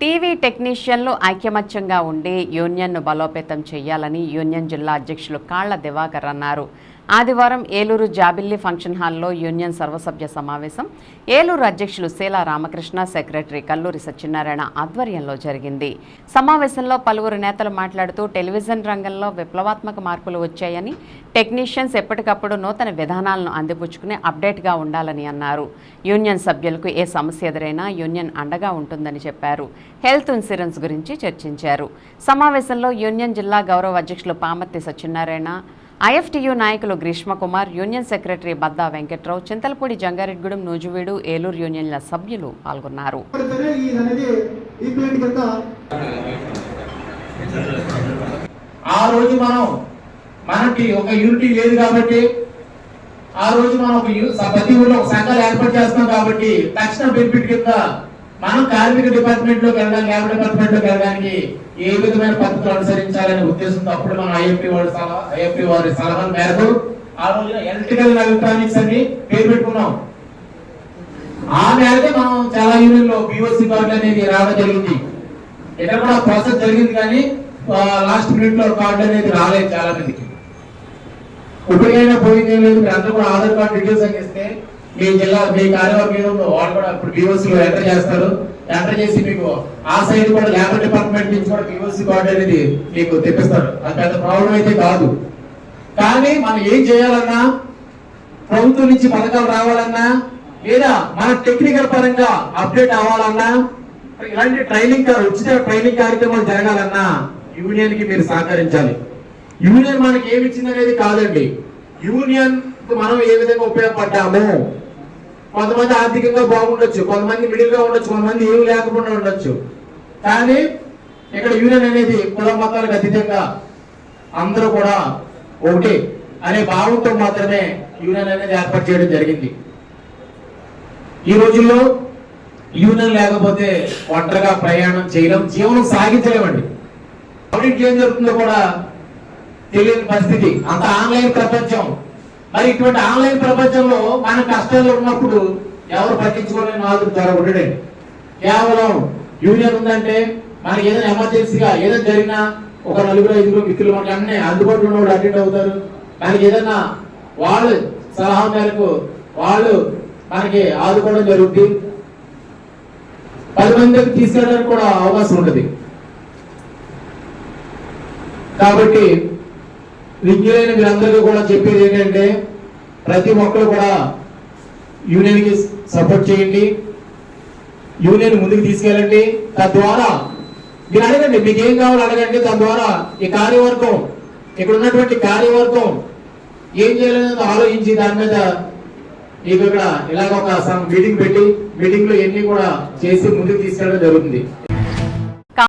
TV టెక్నీషియన్లు ఐక్యమత్యంగా ఉండి యూనియన్ను బలోపేతం చేయాలని యూనియన్ జిల్లా అధ్యక్షులు కాళ్ళ దివాకర్ అన్నారు. ఆదివారం ఏలూరు జాబిల్లి ఫంక్షన్ హాల్లో యూనియన్ సర్వసభ్య సమావేశం. ఏలూరు అధ్యక్షులు శీలా రామకృష్ణ సెక్రటరీ కల్లూరి సత్యనారాయణ ఆధ్వర్యంలో జరిగింది. సమావేశంలో పలువురు నేతలు మాట్లాడుతూ టెలివిజన్ రంగంలో విప్లవాత్మక మార్పులు వచ్చాయని టెక్నీషియన్స్ ఎప్పటికప్పుడు నూతన విధానాలను అందిపుచ్చుకుని అప్డేట్గా ఉండాలని అన్నారు. యూనియన్ సభ్యులకు ఏ సమస్య ఎదురైనా యూనియన్ అండగా ఉంటుందని చెప్పారు. హెల్త్ ఇన్సూరెన్స్ గురించి చర్చించారు. సమావేశంలో యూనియన్ జిల్లా గౌరవ అధ్యక్షులు పామర్తి సత్యనారాయణ ఐఎఫ్టియు నాయకులు గ్రీష్మకుమార్ యూనియన్ సెక్రటరీ బద్దా వెంకట్రావు చింతలపూడి జంగారెడ్గూడెం నూజువీడు ఏలూరు యూనియన్ల సభ్యులు పాల్గొన్నారు. ఆ రోజు మనం మనకి ఒక యూనిటీ లేదు కాబట్టి ఆ రోజు మనం ఒక ప్రతి ఊళ్ళో ఒక సంఘాలు ఏర్పాటు చేస్తాం కాబట్టి తక్షణ బెనిఫిట్ కింద మనం కార్మిక డిపార్ట్మెంట్లోకి వెళ్ళడానికి లేబర్ డిపార్ట్మెంట్లోకి వెళ్ళడానికి ఏ విధమైన పద్ధతులు అనుసరించాలనే ఉద్దేశంతో అప్పుడు మనం ఐఎఫ్పి వారి సలహా ఐఎఫ్పి వారి సలహా మేరకు ఆ రోజున ఎలక్ట్రికల్ ఎలక్ట్రానిక్స్ అని పేరు పెట్టుకున్నాం. ఆ మేరకే మనం చాలా యూనియన్లో బిఓసి కార్డు అనేది రావడం జరిగింది. ఇక్కడ కూడా ప్రాసెస్ జరిగింది కానీ లాస్ట్ మినిట్లో కార్డు అనేది రాలేదు చాలా మందికి ఇప్పటికైనా పోయింది లేదు మీరు అందరూ కూడా ఆధార్ కార్డు డీటెయిల్స్ అని ఇస్తే మీ జిల్లా మీ కార్యవర్గంలో వాళ్ళు కూడా ఇప్పుడు బిఓసి ఎంటర్ చేస్తారు. ఎంటర్ చేసి మీకు ఆ సైడ్ కూడా లేబర్ డిపార్ట్మెంట్ నుంచి కూడా బీఓసీ కార్డు అనేది మీకు తెప్పిస్తారు. అది పెద్ద ప్రాబ్లం అయితే కాదు. కానీ మనం ఏం చేయాలన్నా ప్రభుత్వం నుంచి పథకాలు రావాలన్నా లేదా మన టెక్నికల్ పరంగా అప్డేట్ అవ్వాలన్నా ఇలాంటి ట్రైనింగ్ ఉచిత ట్రైనింగ్ కార్యక్రమాలు జరగాలన్నా యూనియన్కి మీరు సహకరించాలి. యూనియన్ మనకి ఏమి ఇచ్చింది అనేది కాదండి యూనియన్ మనం ఏ విధంగా ఉపయోగపడ్డాము కొంతమంది ఆర్థికంగా బాగుండొచ్చు కొంతమంది మిడిల్గా ఉండొచ్చు కొంతమంది ఏమి లేకుండా ఉండొచ్చు. కానీ ఇక్కడ యూనియన్ అనేది కుల మతాలకు అతీతంగా అందరూ కూడా ఒకటి అనే భావంతో మాత్రమే యూనియన్ అనేది ఏర్పాటు చేయడం జరిగింది. ఈ రోజుల్లో యూనియన్ లేకపోతే ఒంటరిగా ప్రయాణం చేయడం జీవనం సాగించలేమండి. ఆడిట్ ఏం జరుగుతుందో కూడా తెలియని పరిస్థితి. అంత ఆన్లైన్ ప్రపంచం మరి ఇటువంటి ఆన్లైన్ ప్రపంచంలో మన కష్టాలు ఉన్నప్పుడు ఎవరు పట్టించుకోలేని వాళ్ళు ద్వారా ఉండడండి కేవలం యూనియన్ ఉందంటే మనకి ఏదైనా ఎమర్జెన్సీగా ఏదైనా జరిగినా ఒక నలుగురు ఐదుగురు మిత్రులు మనకి అన్నీ అందుబాటులో ఉన్నవాడు అటెండ్ అవుతారు. మనకి ఏదైనా వాళ్ళు సలహా మేరకు వాళ్ళు మనకి ఆదుకోవడం జరుగుతుంది పది మందికి తీసుకెళ్ళడానికి కూడా అవకాశం ఉంటుంది కాబట్టి విజ్ఞులైన మీరందరికీ కూడా చెప్పేది ఏంటంటే ప్రతి ఒక్కరు కూడా యూనియన్కి సపోర్ట్ చేయండి. యూనియన్ ముందుకు తీసుకెళ్ళండి. తద్వారా మీరు అడగండి మీకు ఏం కావాలో అడగండి. తద్వారా ఈ కార్యవర్గం ఇక్కడ ఉన్నటువంటి కార్యవర్గం ఏం చేయాలనేది ఆలోచించి దాని మీద మీకు ఇక్కడ ఇలాగ ఒక మీటింగ్ పెట్టి మీటింగ్లో ఎన్ని కూడా చేసి ముందుకు తీసుకెళ్ళడం జరుగుతుంది.